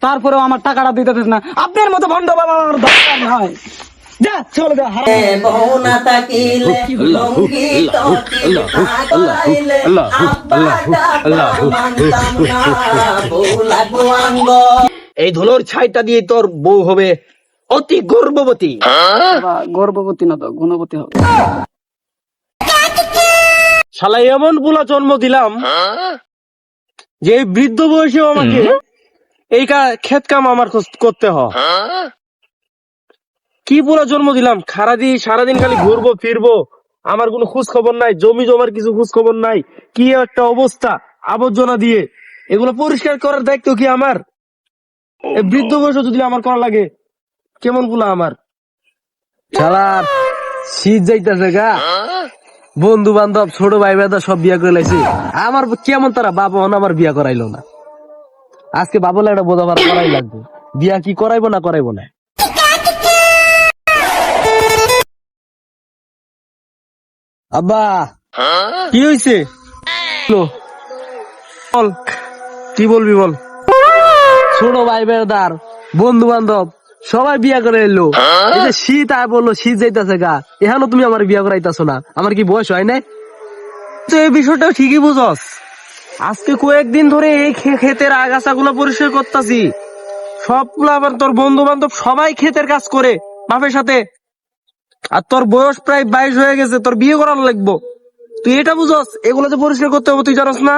তারপরেও আমার টাকাটা দিতে না আপনার মতো ভণ্ড বাবা আমার দরকার নাই যা চলে যা এই ধুলোর ছাইটা দিয়ে তোর বউ হবে অতি গর্ভবতী বাবা, গর্ভবতী না তো গুণবতী হবে শালা এমন বুলা জন্ম দিলাম যে বৃদ্ধ বয়সেও আমাকে এই ক্ষেত কাম আমার করতে হয় কি পুরা জন্ম দিলাম? সারাদিন সারাদিন খালি ঘুরবো, ফিরবো। আমার কোনো খোঁজ খবর নাই, জমি জমার কিছু খোঁজ খবর নাই। কি একটা অবস্থা, আবর্জনা দিয়ে। এগুলো পরিষ্কার করার দায়িত্ব কি আমার? বৃদ্ধ বয়সে যদি আমার করা লাগে, কেমনগুলো আমার? শালার শীত যাইতেছে গা। বন্ধু বান্ধব ছোট ভাই বেদা সব বিয়া করে লাইছে। আমার কেমন তারা বাবা আমার বিয়া করাইলো না। আজকে বাবুলা একটা বোঝাবার করাই লাগবে। বিয়া কি করাইবো না করাইবো না। আব্বা, কি হয়েছে বল। কি বলবি বল? ছোট ভাই বেদার বন্ধু বান্ধব সবাই বিয়া করে এলো। শীত আয় বলল, শীত যাইতেছে গা। এখানে তুমি আমার বিয়া করাইতাছো না। আমার কি বয়স হয় নাই? তো এই বিষয়টা ঠিকই বুঝস। আজকে কয়েকদিন ধরে এই ক্ষেতের আগাছা গুলো পরিষ্কার করতেছি। সবগুলো আবার তোর বন্ধু বান্ধব সবাই ক্ষেতের কাজ করে, বাপের সাথে। আর তোর বয়স প্রায় বাইশ হয়ে গেছে, তোর বিয়ে করার লাগবো। তুই এটা বুঝস, এগুলো যে পরিষ্কার করতে হবে, তুই জানোস না?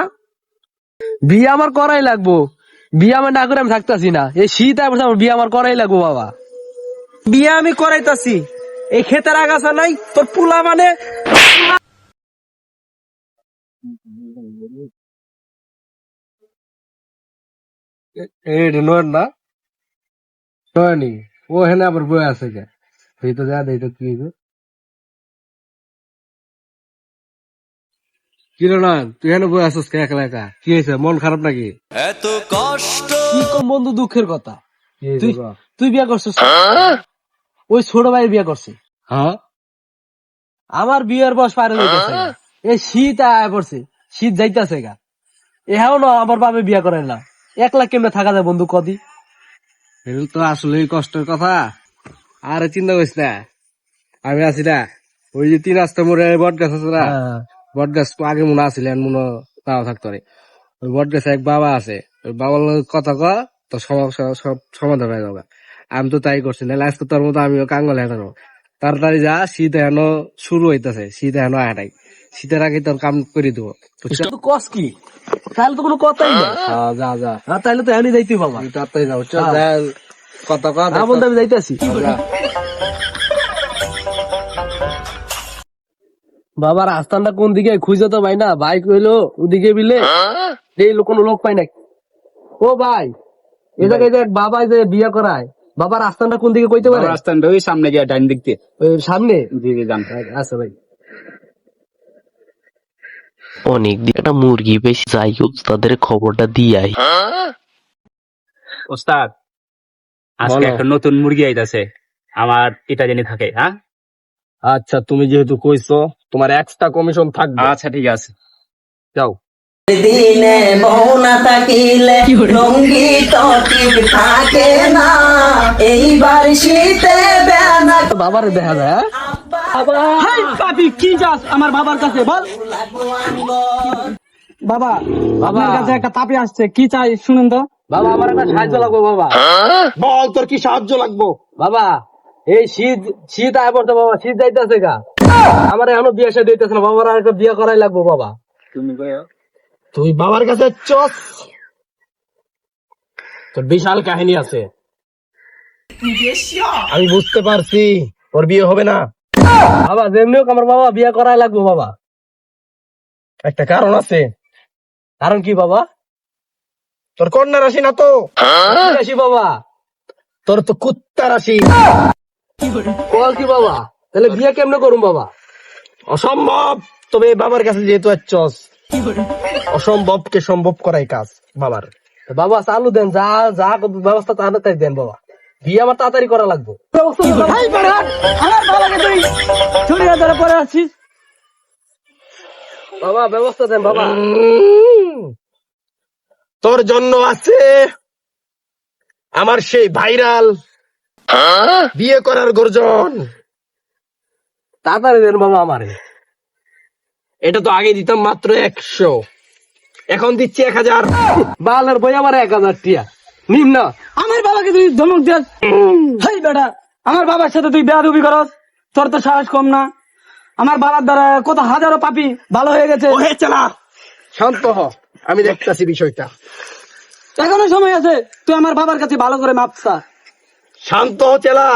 বিয়ে আমার করাই লাগবো। বিয়ে আমার না করে আমি থাকতাছি না। এই শীত আমার বিয়ে আমার করাই লাগবো, বাবা। বিয়ে আমি করাইতাছি। এই ক্ষেতের আগাছা নাই, তোর পুলা মানে এই নোর না? শোনি ও হেনে আবার বয়ে আছে কে? তুই তো যা এটা কি কি রে তুই হেনে বয়ে আছিস কে একলা একা? কি হয়েছে মন খারাপ নাকি? কি কম বন্ধু দুঃখের কথা? তুই তুই বিয়া করছিস? ওই ছোট ভাই বিয়া করছে। হ্যাঁ? আমার বিয়ের বয়স পার হয়ে গেছে এই শীত আয় পড়ছে শীত যাইতাছে গা। এহাও না আমার বাবে বিয়া করে না। একলা কেমনে থাকা যায় বন্ধু কদি? এগুলো তো আসলেই কষ্টের কথা। আরে চিন্তা করিস না। আমি আছি না। ওই যে তিন রাস্তা মোড়ে বট গাছ আছে না? বট গাছ তো আগে মনে আছিল মনে তাও থাকতো রে। ওই বট গাছে এক বাবা আছে। ওই বাবার কথা কয় তো সমস্যা সব সমাধান হয়ে যাবে। আমি তো তাই করছি না আজকে তোর মতো আমিও কাঙ্গল হেঁটানো তাড়াতাড়ি যা শীত এখনও শুরু হইতাছে শীত এখনও আয়াটাই শীতের আগে তোর কাম করে দেবো কস কি? তাহলে তো কোনো কথাই নেই। যা যা। তাহলে তো এখনই যাইতে বাবা তাড়াতাড়ি যাও চল কথা কথা বলতে আমি যাইতেছি বাবার রাস্তাটা কোন দিকে? খুঁজে তো ভাই না। বাইক হইল ওদিকে বিলে। এই লোক কোনো লোক পাই না ও ভাই এ জায়গায় যে বাবা যে বিয়ে করায়। বাবার রাস্তাটা কোন দিকে কইতে পারে? রাস্তাটা ওই সামনে গিয়ে ডাইন দিক দিয়ে। ওই সামনে? দিকে যান। আচ্ছা ভাই। অনেক দিন একটা মুরগি বেশি যাই হোক তাদের খবরটা দিয়াই। ওস্তাদ আজকে একটা নতুন মুরগি আইতাছে আমার এটা জানি থাকে হ্যাঁ? আচ্ছা তুমি যেহেতু কইছো তোমার এক্সট্রা কমিশন থাকবে। আচ্ছা ঠিক আছে। যাও। দিনে বউনা তাকিলে লঙ্গি তকিল থাকে না। এইবার শীতে বেনা বাবার দেখা যায় হ্যাঁ? হাই পাপি কি যাস আমার বাবার কাছে বল। বাবা বাবা। আপনার কাছে একটা তাপি আসছে কি চাই শুনুন তো। বাবা আমার একটা সাহায্য লাগবে বাবা। বল তোর কি সাহায্য লাগবো? বাবা এই শীত শীত আয় পড়ছে বাবা শীত যাইতেছে গা। আমার এখনও বিয়ে সাথে দিতেছে না বাবার আর একটা বিয়ে করাই লাগবো বাবা। তুমি তুই বাবার কাছে চস। তোর বিশাল কাহিনী আছে। আমি বুঝতে পারছি তোর বিয়ে হবে না। বাবা যেমনি হোক আমার বাবা বিয়ে করাই লাগবো বাবা। একটা কারণ আছে। কারণ কি বাবা? তোর কন্যা রাশি না তো? রাশি বাবা? তোর তো কুত্তা রাশি। কল কি বাবা? তাহলে বিয়ে কেমনে করুম বাবা? অসম্ভব! তবে বাবার কাছে যেহেতু চস অসম্ভবকে সম্ভব করাই কাজ বাবার। বাবা চালু দেন যা যা ব্যবস্থা তাড়াতাড়ি দেন বাবা। বিয়ে আমার তাড়াতাড়ি করা লাগবে। আছিস বাবা ব্যবস্থা দেন বাবা। তোর জন্য আছে আমার সেই ভাইরাল বিয়ে করার গর্জন। তাড়াতাড়ি দেন বাবা আমারে। এটা তো আগে দিতাম মাত্র একশো। এখন দিচ্ছি এক হাজার। বালের বই আমার এক হাজার টিয়া। আমার বাবাকে তুই ধমক হেই বেটা আমার বাবার সাথে তুই বেয়াদবি করস তোর তো সাহস কম না। আমার বাবার দ্বারা কত হাজারো পাপি ভালো হয়ে গেছে। ওহে চালা। শান্ত হ আমি দেখতাছি বিষয়টা। এখনও সময় আছে তুই আমার বাবার কাছে ভালো করে মাপসা শান্ত হ চেলা।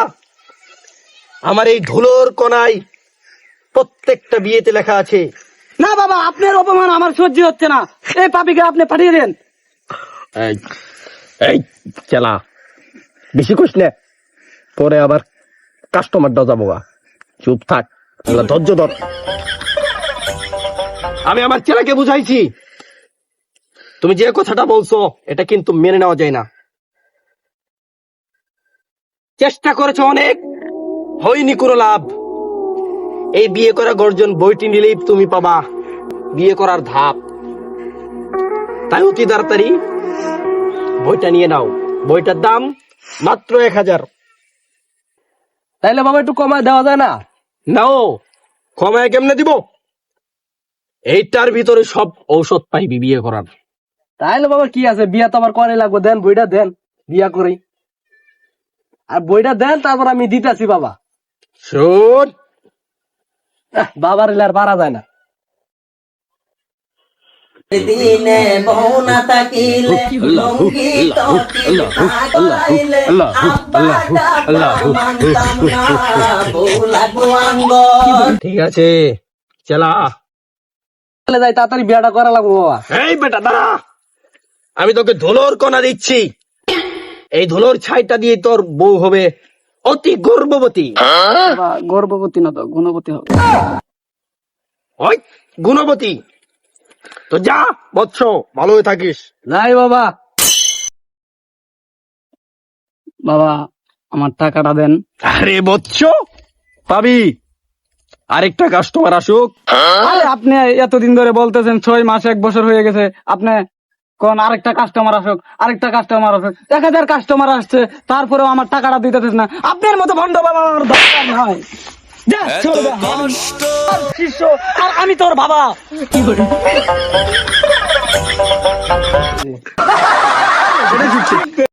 আমার এই ধুলোর কোনায় প্রত্যেকটা বিয়েতে লেখা আছে। না বাবা আপনার অপমান আমার সহ্য হচ্ছে না। এই পাপিকে আপনি পাঠিয়ে দেন। এই, চেলা। বেশি কইস না। পরে আবার কাস্টমার যাব গা। চুপ থাক। ধৈর্য ধর। আমি আমার চেলাকে বুঝাইছি। তুমি যে কথাটা বলছো, এটা কিন্তু মেনে নেওয়া যায় না। চেষ্টা করেছ অনেক। হয়নি কোনো লাভ। এই বিয়ে করা গর্জন বইটি নিলেই তুমি পাবা। বিয়ে করার ধাপ। তাই অতি তাড়াতাড়ি বইটা নিয়ে নাও। বইটার দাম মাত্র এক হাজার। তাইলে বাবা একটু কমায় দেওয়া যায় না? নাও কমায় কেমনে দিব? এইটার ভিতরে সব ঔষধ পাইবি বিয়ে করার। তাইলে বাবা কি আছে? বিয়া তো আমার করে লাগবে। দেন বইটা দেন বিয়া করি। আর বইটা দেন তারপর আমি দিতেছি বাবা। শোন। বাবার আর পারা যায় না। দিনে বউ থাকিলে লঙ্গি ঠিক আছে চালা। তাহলে যাই তাড়াতাড়ি বিয়াটা করা লাগবো বাবা। এই বেটা দাঁড়া। আমি তোকে ধুলোর কণা দিচ্ছি। এই ধুলোর ছাইটা দিয়ে তোর বউ হবে অতি গর্ভবতী। বাবা গর্ভবতী না তো গুণবতী হবে। ওই গুণবতী। তো যা বৎস ভালো হয়ে থাকিস। যাই বাবা। বাবা আমার টাকাটা দেন। আরে বৎস পাবি। আরেকটা কাস্টমার আসুক। আরে আপনি এতদিন ধরে বলতেছেন ছয় মাস এক বছর হয়ে গেছে। আপনি কোন আরেকটা কাস্টমার আসুক আরেকটা কাস্টমার আসুক। এক হাজার কাস্টমার আসছে তারপরেও আমার টাকাটা দিতেছেন না। আপনার মতো ভণ্ড বাবা আমার দরকার নয় যা, চলে যা। আর শিষ্য আর আমি তোর বাবা। কি করে